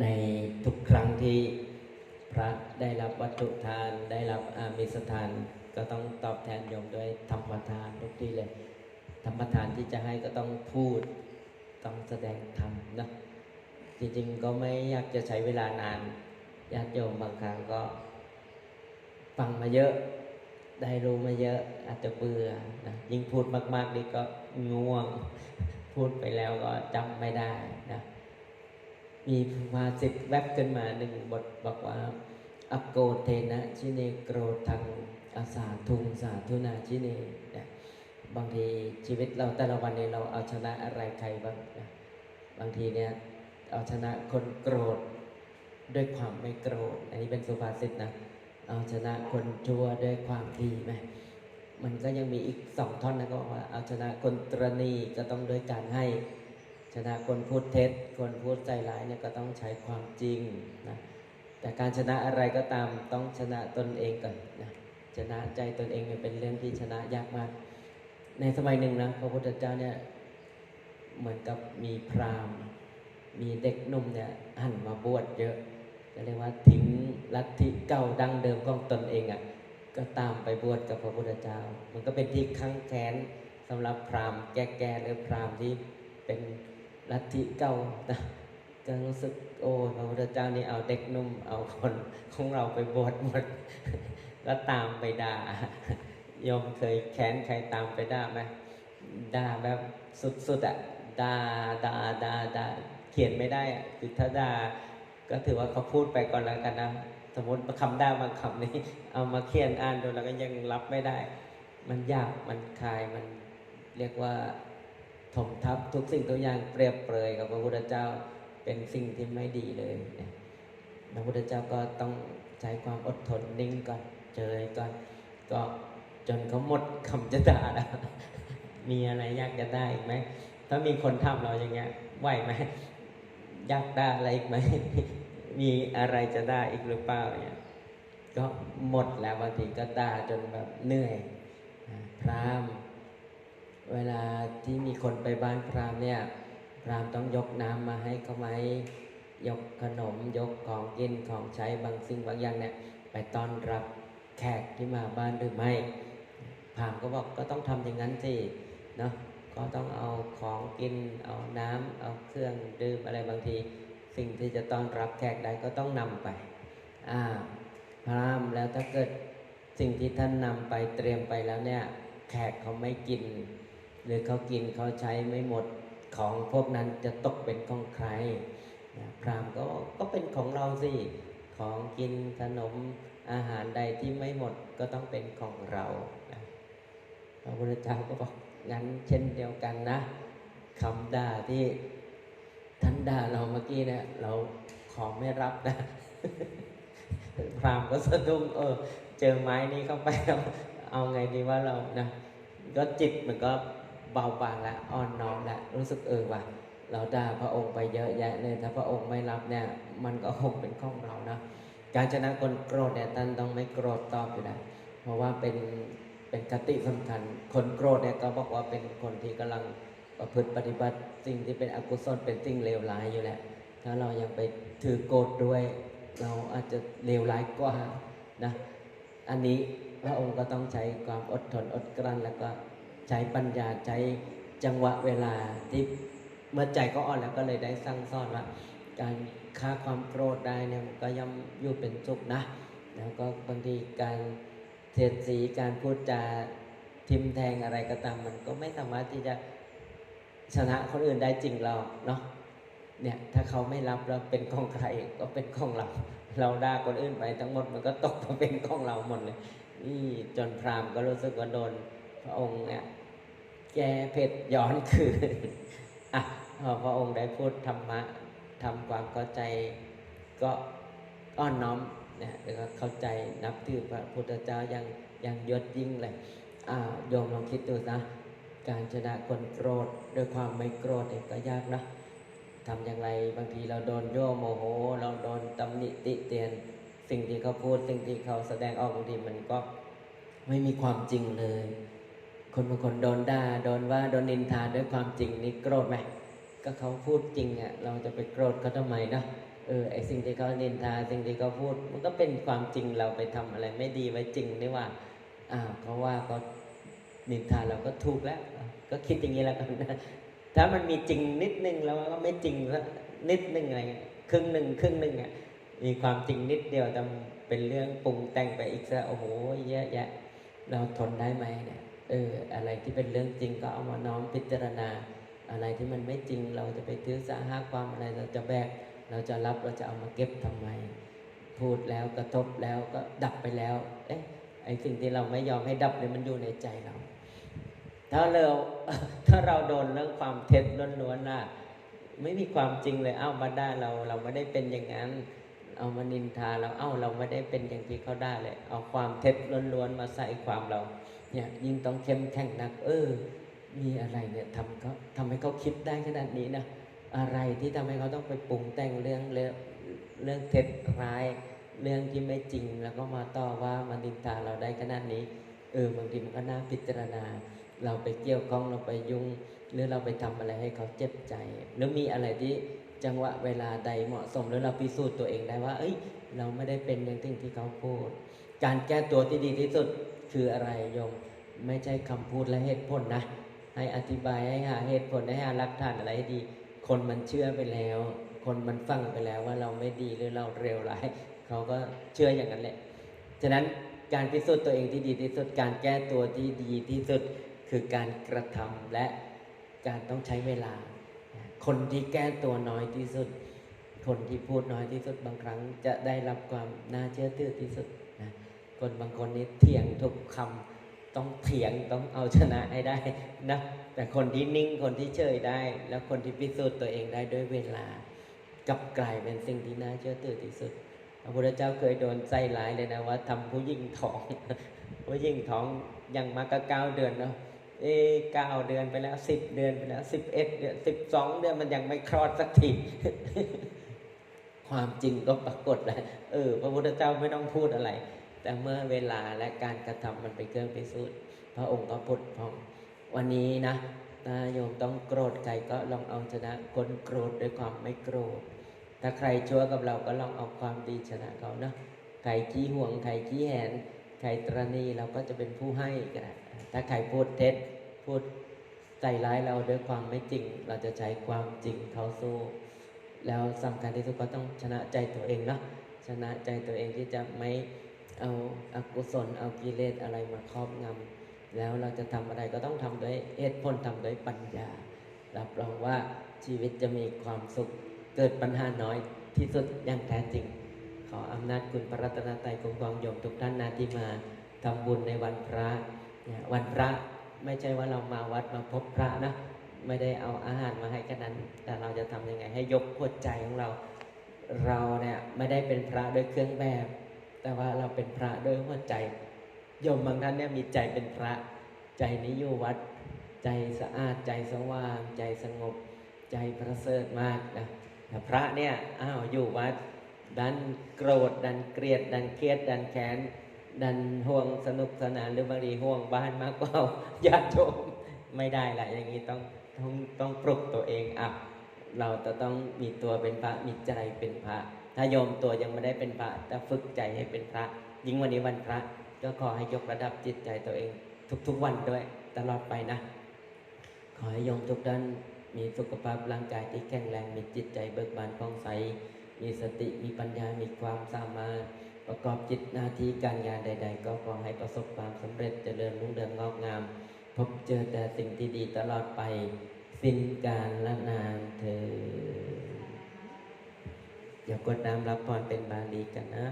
ในทุกครั้งที่พระได้รับวัตถุทาน ได้รับอามิสทาน ก็ต้องตอบแทนโยมด้วยธรรมทานทุกที่เลย ธรรมทานที่จะให้ก็ต้องพูดต้องแสดงธรรมนะจริงๆก็ไม่อยากจะใช้เวลานานญาติโยมบางครั้งก็ฟังมาเยอะ ได้รู้มาเยอะอาจจะเบื่อนะยิ่งพูดมากๆนี่ก็ง่วง พูดไปแล้วก็จำไม่ได้นะ มีภาษิตแวบขึ้นมาหนึ่งบทบอกว่าอโกเทนะชิเนโกรทังอาสาทุงสาธุนาชิเนนะบางทีชีวิตเราแต่ละวันเนี้เราเอาชนะอะไรใครบ้างนะบางทีเนี่ยเอาชนะคนโกรธด้วยความไม่โกรธ อันนี้เป็นสุภาษิตนะ เอาชนะคนชั่วด้วยความดีไหมมันก็ยังมีอีกสองท่อนนะก็บอกว่าเอาชนะคนตรณีก็ต้องด้วยการให้ ชนะคนพูดเท็จ คนพูดใจร้ายเนี่ยก็ต้องใช้ความจริงนะแต่การชนะอะไรก็ตามต้องชนะตนเองก่อนนะชนะใจตนเองเนี่ยเป็นเรื่องที่ชนะยากมาก ในสมัยหนึ่งนะพระพุทธเจ้าเนี่ยเหมือนกับมีพราหมณ์ มีเด็กหนุ่มเนี่ยหันมาบวชเยอะก็เรียกว่าทิ้งลัทธิเก่าดั้งเดิมของตนเองอะ่ะก็ตามไปบวชกับพระพุทธเจ้า มันก็เป็นที่ข้างแค้นสำหรับพราหมณ์แก่ๆหรือพราหมณ์ที่เป็น ลัทธิเก่านะรู้สึกโอ้พระพุทธเจ้านี่เอาเด็กนุ่มเอาคนของเราไปบวชหมดก็ตามไปด่าโยมเคยแค้นใครตามไปด่าไหมด่าแบบสุดๆอะด่าด่าด่าด่าเขียนไม่ได้อะคือถ้าด่าก็ถือว่าเขาพูดไปก่อนแล้วกันนะสมมติคำด่าบางคำนี้ เอามาเขียนอ่านดูแล้วก็ยังรับไม่ได้ มันยากมันคลายมันเรียกว่า ถมทับทุกสิ่งทุกอย่างเปรียบเปรยกับพระพุทธเจ้าเป็นสิ่งที่ไม่ดีเลยนะพระพุทธเจ้าก็ต้องใช้ความอดทนนิ่งก่อนเจอก่อนก็จนเขาหมดคำจะด่าแล้วมีอะไรอยากจะได้อีกไหมถ้ามีคนทำเราอย่างเงี้ยไหวไหมอยากได้อะไรอีกไหมมีอะไรจะได้อีกหรือเปล่าเนี่ยก็หมดแล้วบางทีก็ด่าจนแบบเหนื่อยพราม เวลาที่มีคนไปบ้านพรามเนี่ย พรามต้องยกน้ำมาให้เขาไหมยกขนมยกของกินของใช้บางสิ่งบางอย่างเนี่ยไปต้อนรับแขกที่มาบ้านหรือไม่พรามก็บอกก็ต้องทำอย่างนั้นสิเนาะก็ต้องเอาของกิน เอาน้ำเอาเครื่องดื่มอะไรบางที สิ่งที่จะต้อนรับแขกใดก็ต้องนำไปอ่าพรามแล้วถ้าเกิดสิ่งที่ท่านนำไปเตรียมไปแล้วเนี่ยแขกเขาไม่กิน หรือเขากินเขาใช้ไม่หมดของพวกนั้นจะตกเป็นของใครนะพรามก็ก็เป็นของเราสิของกินขนมอาหารใดที่ไม่หมดก็ต้องเป็นของเรานะพระพุทธเจ้าก็บอกงั้นเช่นเดียวกันนะคำด่าที่ท่านด่าเราเมื่อกี้เนี่ยเราขอไม่รับนะพรามก็สะดุ้งเออ เจอไม้นี้เข้าไปแล้วเอาไงดีว่าเรานะก็จิตมันก็ เบาบางและอ่อนน้อมและรู้สึกเออว่ะเราด่าพระองค์ไปเยอะแยะเลยถ้าพระองค์ไม่รับเนี่ยมันก็คงเป็นของเรานะการชนะคนโกรธเนี่ยท่านต้องไม่โกรธตอบอยู่แล้วเพราะว่าเป็นเป็นคติสำคัญ คนโกรธเนี่ยก็บอกว่าเป็นคนที่กำลังประพฤติปฏิบัติสิ่งที่เป็นอกุศลเป็นสิ่งเลวร้ายอยู่แหละ ถ้าเรายังไปถือโกรธด้วย เราอาจจะเลวร้ายกว่านะ อันนี้พระองค์ก็ต้องใช้ความอดทนอดกลั้นแล้วก็ ใช้ปัญญาใช้จังหวะเวลาที่เมื่อใจก็อ่อนแล้วก็เลยได้สั่งสอนว่าการฆ่าความโกรธได้เนี่ยมันก็ย่อมอยู่เป็นสุขนะ แล้วก็บางทีการเสียดสีการพูดจาทิมแทงอะไรก็ตามมันก็ไม่สามารถที่จะชนะคนอื่นได้จริงเราเนาะเนี่ยถ้าเขาไม่รับเราเป็นของใครก็เป็นของเรา เราด่าคนอื่นไปทั้งหมดมันก็ตกมาเป็นของเราหมดเลยนี่จนพราหมณ์ก็รู้สึกว่าโดนพระองค์เนี่ย แก้เผ็ดย้อนคืนอะพระองค์ได้พูดธรรมะทำความเข้าใจก็อ้อนน้อมเนี่ยแล้วก็เข้าใจนับถือพระพุทธเจ้าอย่างอย่างยศยิ่งเลยอ่าโยมลองคิดดูนะการชนะคนโกรธด้วยความไม่โกรธเนี่ยก็ยากนะทำอย่างไรบางทีเราโดนโย่โมโห เราโดนตำหนิติเตียน สิ่งที่เขาพูดสิ่งที่เขาแสดงออกบางทีมันก็ไม่มีความจริงเลย คนบางคนโดนด่าโดนว่าโดนนินทาด้วยความจริงนี่โกรธไหมก็เขาพูดจริงอะเราจะไปโกรธเขาทำไมเนาะเออไอสิ่งที่เขานินทาสิ่งที่เขาพูด มันก็เป็นความจริงเราไปทำอะไรไม่ดีไว้จริงนี่ว่าอ้าวเขาว่าเขานินทาเราก็ถูกแล้ว ก็คิดอย่างนี้แล้วกันนะถ้ามันมีจริงนิดนึงแล้วก็ไม่จริงสักนิดนึงอะไรเงี้ยครึ่งหนึ่งครึ่งหนึ่งอะมีความจริงนิดเดียวแต่เป็นเรื่องปรุงแต่งไปอีกซะโอ้โหเยอะแยะเราทนได้ไหมเนี่ย เอออะไรที่เป็นเรื่องจริงก็เอามาน้อมพิจารณา อะไรที่มันไม่จริงเราจะไปถือสาหาความอะไรเราจะแบกเราจะรับเราจะเอามาเก็บทำไม พูดแล้วกระทบแล้วก็ดับไปแล้ว เอ๊ะไอสิ่งที่เราไม่ยอมให้ดับเนี่ยมันอยู่ในใจเรา ถ้าเราถ้าเราโดนเรื่องความเท็จล้วนๆน่ะไม่มีความจริงเลยเอ้ามาได้เราเราไม่ได้เป็นอย่างนั้น เอามานินทาเราเอ้าเราไม่ได้เป็นอย่างที่เขาได้เลย เอาความเท็จล้วนๆมาใส่ความเรา เนี่ยยิ่งต้องเข้มแข็งหนัก เออ มีอะไรเนี่ยทำเขาทำให้เขาคิดได้ขนาดนี้นะอะไรที่ทำให้เขาต้องไปปรุงแต่งเรื่องเรื่องเท็จร้าย เรื่องที่ไม่จริง แล้วก็มาต่อว่ามานินทาเราได้ขนาดนี้ เออบางทีมันก็น่าพิจารณา เราไปเกี่ยวข้องเราไปยุ่ง หรือเราไปทำอะไรให้เขาเจ็บใจ หรือมีอะไรที่ จังหวะเวลาใดเหมาะสมหรือเราพิสูจน์ตัวเองได้ว่า เอ้ย เราไม่ได้เป็นอย่างที่ที่เขาพูด การแก้ตัวที่ดีที่สุดคืออะไรโยม ไม่ใช่คำพูดและเหตุผลนะ ให้อธิบายให้หาเหตุผลให้หาหลักฐานอะไรให้ดี คนมันเชื่อไปแล้ว คนมันฟังไปแล้วว่าเราไม่ดีหรือเราเร็วร้ายเขาก็เชื่ออย่างนั้นแหละ ฉะนั้นการพิสูจน์ตัวเองที่ดีที่สุด การแก้ตัวที่ดีที่สุดคือการกระทำและการต้องใช้เวลา คนที่แก้ตัวน้อยที่สุด คนที่พูดน้อยที่สุดบางครั้งจะได้รับความน่าเชื่อถือที่สุดนะคนบางคนนี่เถียงทุกคำต้องเถียงต้องเอาชนะให้ได้นะแต่คนที่นิ่งคนที่เฉยได้ แล้วคนที่พิสูจน์ตัวเองได้ด้วยเวลากับกลายเป็นสิ่งที่น่าเชื่อถือที่สุดพระพุทธเจ้าเคยโดนใส่ร้ายเลยนะว่าทำผู้หญิงท้องผู้หญิงท้องยังมาก็เก้าเดือนเนาะ เอ้เก้าเดือนไปแล้วสิบเดือนไปแล้วสิบเอ็ดเดือนสิบสองเดือนมันยังไม่คลอดสักทีความจริงก็ปรากฏแล้วเออ พระพุทธเจ้าไม่ต้องพูดอะไร แต่เมื่อเวลาและการกระทำมันเป็นเครื่องพิสูจน์พระองค์ก็พุทธพอง วันนี้นะถ้าโยมต้องโกรธใครก็ลองเอาชนะคนโกรธด้วยความไม่โกรธ ถ้าใครชั่วกับเราก็ลองเอาความดีชนะเขาเนาะใครขี้ห่วงใครขี้แหนใครตรณีเราก็จะเป็นผู้ให้ก็ได้ถ้าใครพูดเท็จ พูดใจร้ายเราด้วยความไม่จริง เราจะใช้ความจริงเขาสู้ แล้วสำคัญที่สุดก็ต้องชนะใจตัวเองเนาะชนะใจตัวเองที่จะไม่เอาอากุศลเอากิเลสอะไรมาครอบงำแล้วเราจะทำอะไรก็ต้องทำด้วยเหตุผลทำด้วยปัญญา รับรองว่าชีวิตจะมีความสุขเกิดปัญหาน้อยที่สุดอย่างแท้จริง ขออำนาจคุณพระรัตนตรัยคุ้มครองโยมทุกท่านนะที่มาทำบุญในวันพระวันพระ ไม่ใช่ว่าเรามาวัดมาพบพระนะ ไม่ได้เอาอาหารมาให้กันนั้น แต่เราจะทำยังไงให้ยกหัวใจของเรา เราเนี่ยไม่ได้เป็นพระด้วยเครื่องแบบ แต่ว่าเราเป็นพระด้วยหัวใจโยมบางท่านเนี่ยมีใจเป็นพระ ใจนี้อยู่วัด ใจสะอาดใจสว่าง ใจสงบ ใจประเสริฐมากนะแต่พระเนี่ยอ้าวอยู่วัดดันโกรธดันเกลียดดันเครียดดันแค้น ดันห่วงสนุกสนานหรือบางทีห่วงบ้านมากกว่าญาติโยมไม่ได้ละอย่างนี้ต้องต้องต้องปลุกตัวเองอะเราจะต้องมีตัวเป็นพระมีใจเป็นพระ ถ้าโยมตัวยังไม่ได้เป็นพระจะฝึกใจให้เป็นพระ ยิ่งวันนี้วันพระ ก็ขอให้ยกระดับจิตใจตัวเอง ทุกๆวันด้วยตลอดไปนะ ขอให้โยมทุกท่านมีสุขภาพร่างกายที่แข็งแรงมีจิตใจเบิกบานผ่องใส มีสติมีปัญญามีความสามารถ ประกอบจิตหน้าที่การงานใด ๆ ก็ขอให้ประสบความสำเร็จเจริญรุ่งเรืองงอกงาม พบเจอแต่สิ่งที่ดีตลอดไป สิ้นการละนานเธออย่ากดน้ำรับพรเป็นบาลีกันนะ